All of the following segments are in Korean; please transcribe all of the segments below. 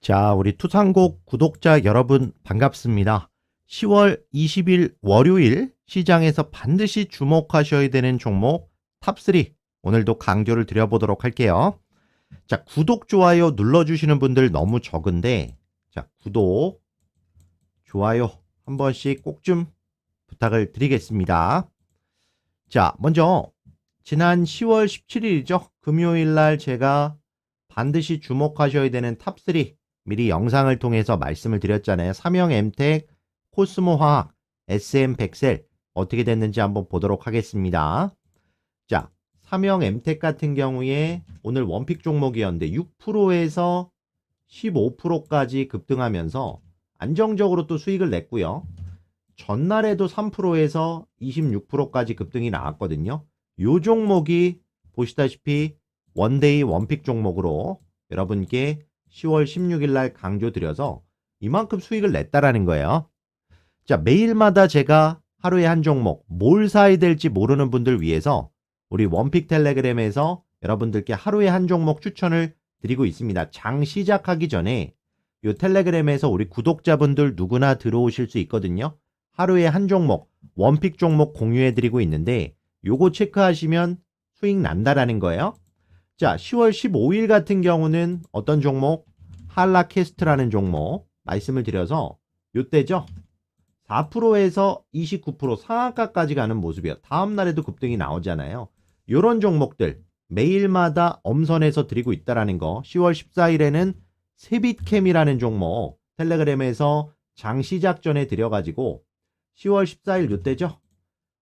자, 우리 투상곡 구독자 여러분 반갑습니다. 10월 20일 월요일 시장에서 반드시 주목하셔야 되는 종목 탑3 오늘도 강조를 드려보도록 할게요. 자, 구독, 좋아요 눌러주시는 분들 너무 적은데 자, 구독, 좋아요 한 번씩 꼭 좀 부탁을 드리겠습니다. 자, 먼저 지난 10월 17일이죠. 금요일 날 제가 반드시 주목하셔야 되는 탑3 미리 영상을 통해서 말씀을 드렸잖아요. 삼형 엠텍, 코스모 화학, SM 백셀 어떻게 됐는지 한번 보도록 하겠습니다. 자, 삼형 엠텍 같은 경우에 오늘 원픽 종목이었는데 6%에서 15%까지 급등하면서 안정적으로 또 수익을 냈고요. 전날에도 3%에서 26%까지 급등이 나왔거든요. 요 종목이 보시다시피 원데이 원픽 종목으로 여러분께 10월 16일 날 강조드려서 이만큼 수익을 냈다라는 거예요. 자, 매일마다 제가 하루에 한 종목 뭘 사야 될지 모르는 분들 위해서 우리 원픽 텔레그램에서 여러분들께 하루에 한 종목 추천을 드리고 있습니다. 장 시작하기 전에 요 텔레그램에서 우리 구독자분들 누구나 들어오실 수 있거든요. 하루에 한 종목, 원픽 종목 공유해 드리고 있는데 요거 체크하시면 수익 난다라는 거예요. 자, 10월 15일 같은 경우는 어떤 종목? 한라캐스트라는 종목 말씀을 드려서 요때죠. 4%에서 29% 상한가까지 가는 모습이요. 다음 날에도 급등이 나오잖아요. 요런 종목들 매일마다 엄선해서 드리고 있다라는 거. 10월 14일에는 세빛캠이라는 종목 텔레그램에서 장 시작 전에 드려가지고 10월 14일 요때죠.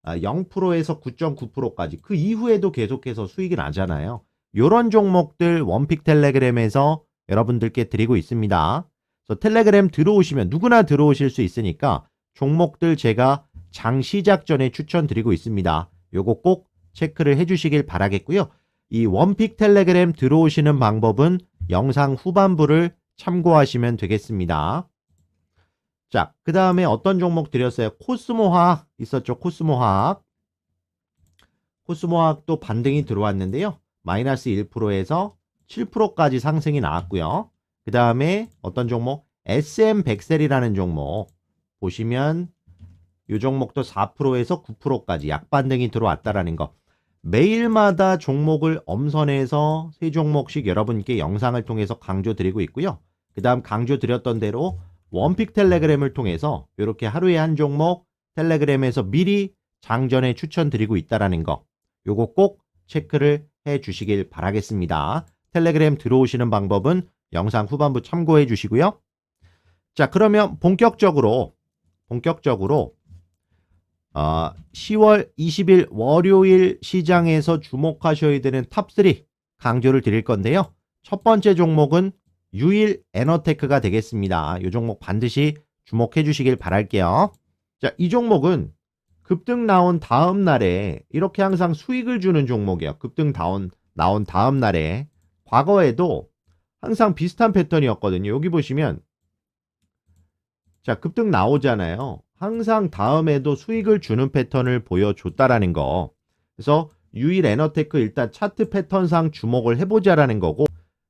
0%에서 9.9%까지 그 이후에도 계속해서 수익이 나잖아요. 요런 종목들 원픽 텔레그램에서 여러분들께 드리고 있습니다. 그래서 텔레그램 들어오시면 누구나 들어오실 수 있으니까 종목들 제가 장 시작 전에 추천드리고 있습니다. 요거 꼭 체크를 해주시길 바라겠고요. 이 원픽 텔레그램 들어오시는 방법은 영상 후반부를 참고하시면 되겠습니다. 자, 그 다음에 어떤 종목 드렸어요? 코스모 화학 있었죠? 코스모 화학. 코스모 화학도 반등이 들어왔는데요. 마이너스 1%에서 7%까지 상승이 나왔고요. 그 다음에 어떤 종목? SM 백셀이라는 종목 보시면 이 종목도 4%에서 9%까지 약반등이 들어왔다라는 거. 매일마다 종목을 엄선해서 세 종목씩 여러분께 영상을 통해서 강조드리고 있고요. 그 다음 강조드렸던 대로 원픽 텔레그램을 통해서 이렇게 하루에 한 종목 텔레그램에서 미리 장전에 추천드리고 있다라는 거. 요거 꼭 체크를 해 주시길 바라겠습니다. 텔레그램 들어오시는 방법은 영상 후반부 참고해 주시고요. 자, 그러면 본격적으로 본격적으로 어, 10월 20일 월요일 시장에서 주목하셔야 되는 탑3 강조를 드릴 건데요. 첫 번째 종목은 유일 에너테크가 되겠습니다. 이 종목 반드시 주목해 주시길 바랄게요. 자, 이 종목은 급등 나온 다음 날에 이렇게 항상 수익을 주는 종목이에요. 급등 다운, 나온 다음 날에 과거에도 항상 비슷한 패턴이었거든요. 여기 보시면 자, 급등 나오잖아요. 항상 다음에도 수익을 주는 패턴을 보여줬다라는 거. 그래서 유일 에너테크 일단 차트 패턴상 주목을 해보자라는 거고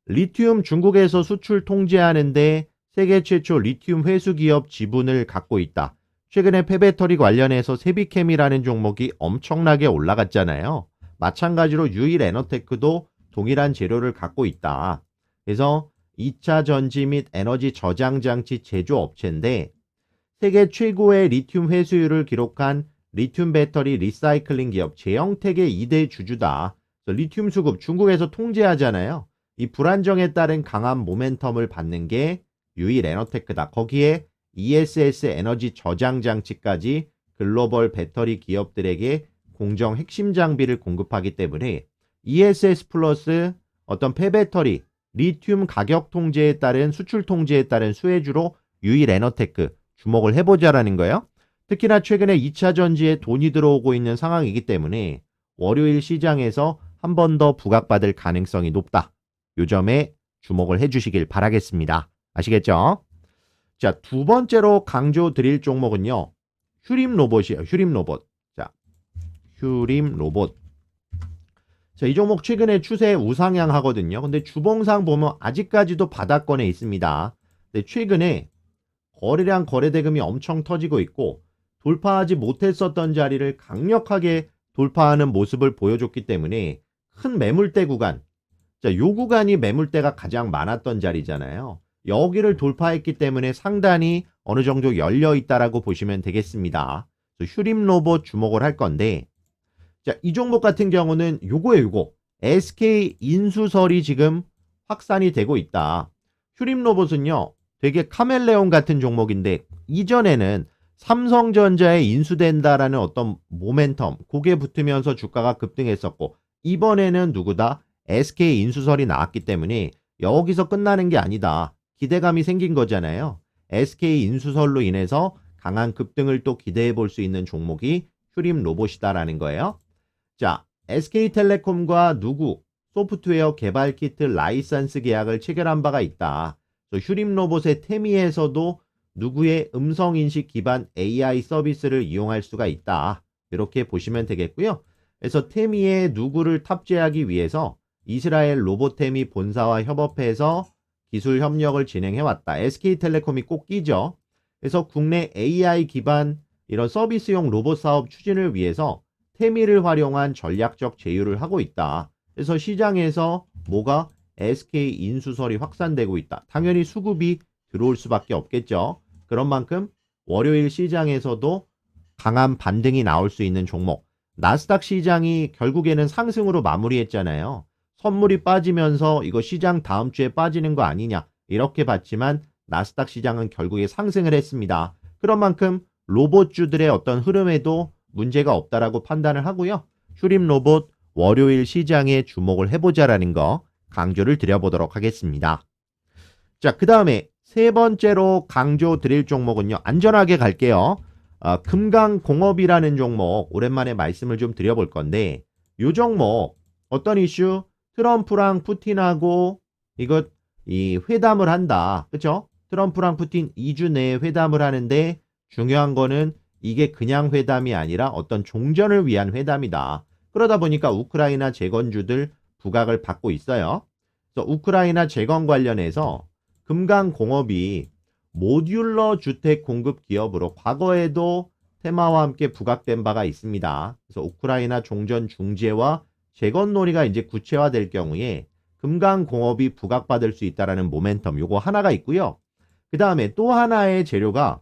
리튬 중국에서 수출 통제하는데 세계 최초 리튬 회수 기업 지분을 갖고 있다. 최근에 폐배터리 관련해서 세비캠이라는 종목이 엄청나게 올라갔잖아요. 마찬가지로 유일 에너테크도 동일한 재료를 갖고 있다. 그래서 2차 전지 및 에너지 저장 장치 제조 업체인데 세계 최고의 리튬 회수율을 기록한 리튬 배터리 리사이클링 기업 제영택의 2대 주주다. 리튬 수급 중국에서 통제하잖아요. 이 불안정에 따른 강한 모멘텀을 받는 게 유일 에너테크다. 거기에 ESS 에너지 저장 장치까지 글로벌 배터리 기업들에게 공정 핵심 장비를 공급하기 때문에 ESS 플러스 어떤 폐배터리, 리튬 가격 통제에 따른 수출 통제에 따른 수혜주로 유일 에너테크 주목을 해보자라는 거예요. 특히나 최근에 2차 전지에 돈이 들어오고 있는 상황이기 때문에 월요일 시장에서 한 번 더 부각받을 가능성이 높다. 요 점에 주목을 해주시길 바라겠습니다. 아시겠죠? 자, 두 번째로 강조 드릴 종목은요. 휴림 로봇이에요. 휴림 로봇. 자, 휴림 로봇. 자, 이 종목 최근에 추세 우상향 하거든요. 근데 주봉상 보면 아직까지도 바닥권에 있습니다. 근데 최근에 거래량 거래대금이 엄청 터지고 있고 돌파하지 못했었던 자리를 강력하게 돌파하는 모습을 보여줬기 때문에 큰 매물대 구간, 자, 요 구간이 매물대가 가장 많았던 자리잖아요. 여기를 돌파했기 때문에 상단이 어느 정도 열려 있다라고 보시면 되겠습니다. 휴림 로봇 주목을 할 건데, 자, 이 종목 같은 경우는 요거에 요거. SK 인수설이 지금 확산이 되고 있다. 휴림 로봇은요, 되게 카멜레온 같은 종목인데, 이전에는 삼성전자에 인수된다라는 어떤 모멘텀, 그게 붙으면서 주가가 급등했었고, 이번에는 누구다? SK 인수설이 나왔기 때문에 여기서 끝나는 게 아니다. 기대감이 생긴 거잖아요. SK 인수설로 인해서 강한 급등을 또 기대해 볼 수 있는 종목이 휴림 로봇이다라는 거예요. 자, SK텔레콤과 누구 소프트웨어 개발 키트 라이선스 계약을 체결한 바가 있다. 휴림 로봇의 테미에서도 누구의 음성 인식 기반 AI 서비스를 이용할 수가 있다. 이렇게 보시면 되겠고요. 그래서 테미에 누구를 탑재하기 위해서 이스라엘 로보테미 본사와 협업해서 기술 협력을 진행해 왔다. SK텔레콤이 꼭 끼죠. 그래서 국내 AI 기반 이런 서비스용 로봇 사업 추진을 위해서 테미를 활용한 전략적 제휴를 하고 있다. 그래서 시장에서 뭐가 SK 인수설이 확산되고 있다. 당연히 수급이 들어올 수밖에 없겠죠. 그런 만큼 월요일 시장에서도 강한 반등이 나올 수 있는 종목. 나스닥 시장이 결국에는 상승으로 마무리했잖아요. 선물이 빠지면서 이거 시장 다음 주에 빠지는 거 아니냐 이렇게 봤지만 나스닥 시장은 결국에 상승을 했습니다. 그런 만큼 로봇주들의 어떤 흐름에도 문제가 없다라고 판단을 하고요. 휴림 로봇 월요일 시장에 주목을 해보자라는 거 강조를 드려보도록 하겠습니다. 자, 그 다음에 세 번째로 강조 드릴 종목은요. 안전하게 갈게요. 어, 금강공업이라는 종목 오랜만에 말씀을 좀 드려볼 건데 이 종목 어떤 이슈? 트럼프랑 푸틴하고 이거 이 회담을 한다. 그쵸? 트럼프랑 푸틴 2주 내에 회담을 하는데 중요한 거는 이게 그냥 회담이 아니라 어떤 종전을 위한 회담이다. 그러다 보니까 우크라이나 재건주들 부각을 받고 있어요. 그래서 우크라이나 재건 관련해서 금강공업이 모듈러 주택 공급 기업으로 과거에도 테마와 함께 부각된 바가 있습니다. 그래서 우크라이나 종전 중재와 재건 논의가 이제 구체화될 경우에 금강공업이 부각받을 수 있다라는 모멘텀 요거 하나가 있고요. 그 다음에 또 하나의 재료가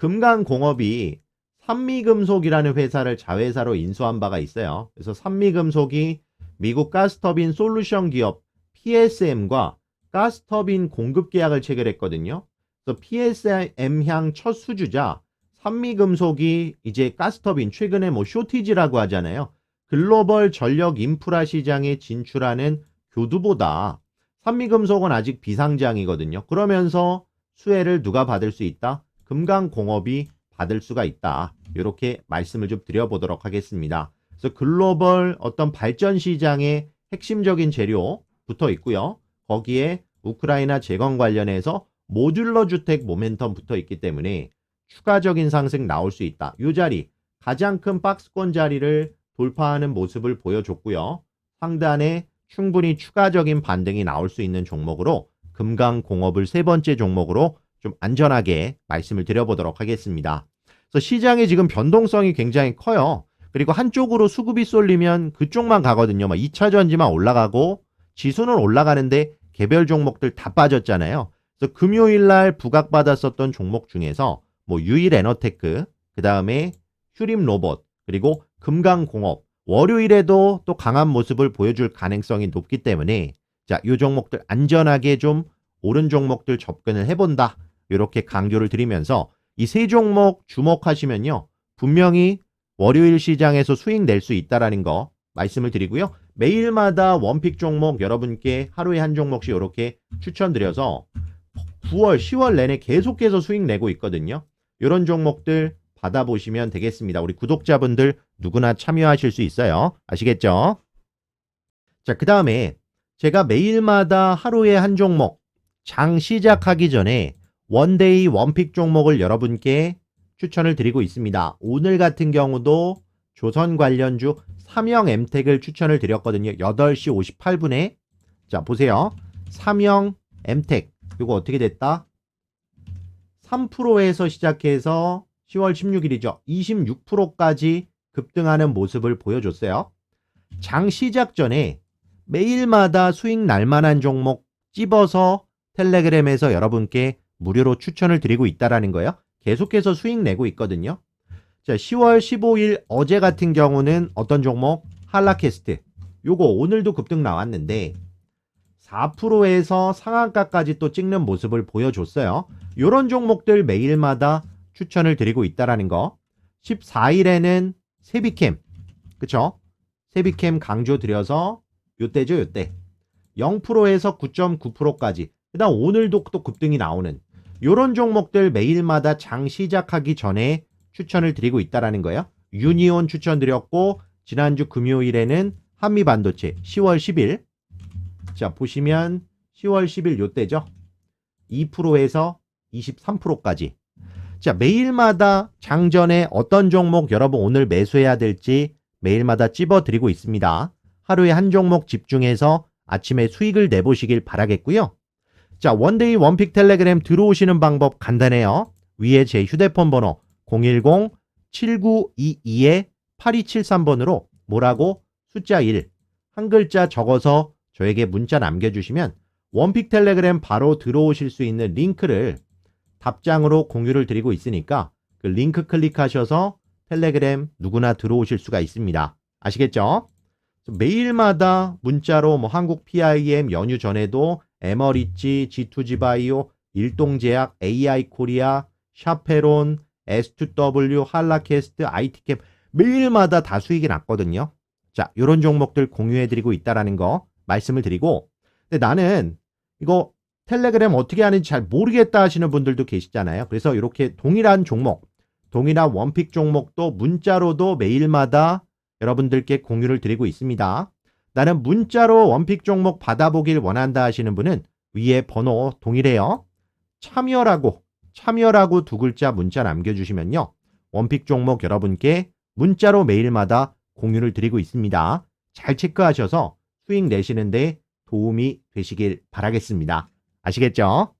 금강공업이 산미금속이라는 회사를 자회사로 인수한 바가 있어요. 그래서 산미금속이 미국 가스터빈 솔루션 기업 PSM과 가스터빈 공급 계약을 체결했거든요. 그래서 PSM향 첫 수주자 산미금속이 이제 가스터빈 최근에 뭐 쇼티지라고 하잖아요. 글로벌 전력 인프라 시장에 진출하는 교두보다 산미금속은 아직 비상장이거든요. 그러면서 수혜를 누가 받을 수 있다? 금강공업이 받을 수가 있다. 이렇게 말씀을 좀 드려보도록 하겠습니다. 그래서 글로벌 어떤 발전 시장의 핵심적인 재료 붙어 있고요. 거기에 우크라이나 재건 관련해서 모듈러 주택 모멘텀 붙어 있기 때문에 추가적인 상승 나올 수 있다. 이 자리 가장 큰 박스권 자리를 돌파하는 모습을 보여줬고요. 상단에 충분히 추가적인 반등이 나올 수 있는 종목으로 금강공업을 세 번째 종목으로 좀 안전하게 말씀을 드려보도록 하겠습니다. 그래서 시장의 지금 변동성이 굉장히 커요. 그리고 한쪽으로 수급이 쏠리면 그쪽만 가거든요. 막 2차 전지만 올라가고 지수는 올라가는데 개별 종목들 다 빠졌잖아요. 그래서 금요일 날 부각받았었던 종목 중에서 뭐 유일 에너테크, 그 다음에 휴림 로봇, 그리고 금강공업, 월요일에도 또 강한 모습을 보여줄 가능성이 높기 때문에 자, 이 종목들 안전하게 좀 오른 종목들 접근을 해본다. 이렇게 강조를 드리면서 이 세 종목 주목하시면요. 분명히 월요일 시장에서 수익 낼 수 있다라는 거 말씀을 드리고요. 매일마다 원픽 종목 여러분께 하루에 한 종목씩 이렇게 추천드려서 9월, 10월 내내 계속해서 수익 내고 있거든요. 이런 종목들 받아보시면 되겠습니다. 우리 구독자분들 누구나 참여하실 수 있어요. 아시겠죠? 자, 그 다음에 제가 매일마다 하루에 한 종목 장 시작하기 전에 원데이 원픽 종목을 여러분께 추천을 드리고 있습니다. 오늘 같은 경우도 조선 관련주 삼형 엠텍을 추천을 드렸거든요. 8시 58분에 자 보세요. 삼형 엠텍 이거 어떻게 됐다? 3%에서 시작해서 10월 16일이죠. 26%까지 급등하는 모습을 보여줬어요. 장 시작 전에 매일마다 수익 날만한 종목 찝어서 텔레그램에서 여러분께 무료로 추천을 드리고 있다라는 거예요. 계속해서 수익 내고 있거든요. 자, 10월 15일 어제 같은 경우는 어떤 종목? 한라캐스트. 요거 오늘도 급등 나왔는데 4%에서 상한가까지 또 찍는 모습을 보여줬어요. 요런 종목들 매일마다 추천을 드리고 있다라는 거. 14일에는 세비캠. 그쵸? 세비캠 강조 드려서 요때죠, 요때. 0%에서 9.9%까지. 그다음 오늘도 또 급등이 나오는 요런 종목들 매일마다 장 시작하기 전에 추천을 드리고 있다라는 거예요. 유니온 추천드렸고 지난주 금요일에는 한미반도체 10월 10일 자 보시면 10월 10일 요때죠. 2%에서 23%까지 자 매일마다 장전에 어떤 종목 여러분 오늘 매수해야 될지 매일마다 찝어드리고 있습니다. 하루에 한 종목 집중해서 아침에 수익을 내보시길 바라겠고요. 자 원데이 원픽 텔레그램 들어오시는 방법 간단해요. 위에 제 휴대폰 번호 010-7922-8273번으로 뭐라고 숫자 1, 한 글자 적어서 저에게 문자 남겨주시면 원픽 텔레그램 바로 들어오실 수 있는 링크를 답장으로 공유를 드리고 있으니까 그 링크 클릭하셔서 텔레그램 누구나 들어오실 수가 있습니다. 아시겠죠? 매일마다 문자로 뭐 한국 PIM 연휴 전에도 에머리지, G2G 바이오, 일동제약, AI 코리아, 샤페론, S2W, 한라캐스트, IT캡 매일마다 다 수익이 났거든요. 자, 요런 종목들 공유해드리고 있다라는 거 말씀을 드리고 근데 나는 이거 텔레그램 어떻게 하는지 잘 모르겠다 하시는 분들도 계시잖아요. 그래서 이렇게 동일한 종목, 동일한 원픽 종목도 문자로도 매일마다 여러분들께 공유를 드리고 있습니다. 나는 문자로 원픽 종목 받아보길 원한다 하시는 분은 위에 번호 동일해요. 참여라고 참여라고 두 글자 문자 남겨주시면요. 원픽 종목 여러분께 문자로 매일마다 공유를 드리고 있습니다. 잘 체크하셔서 수익 내시는데 도움이 되시길 바라겠습니다. 아시겠죠?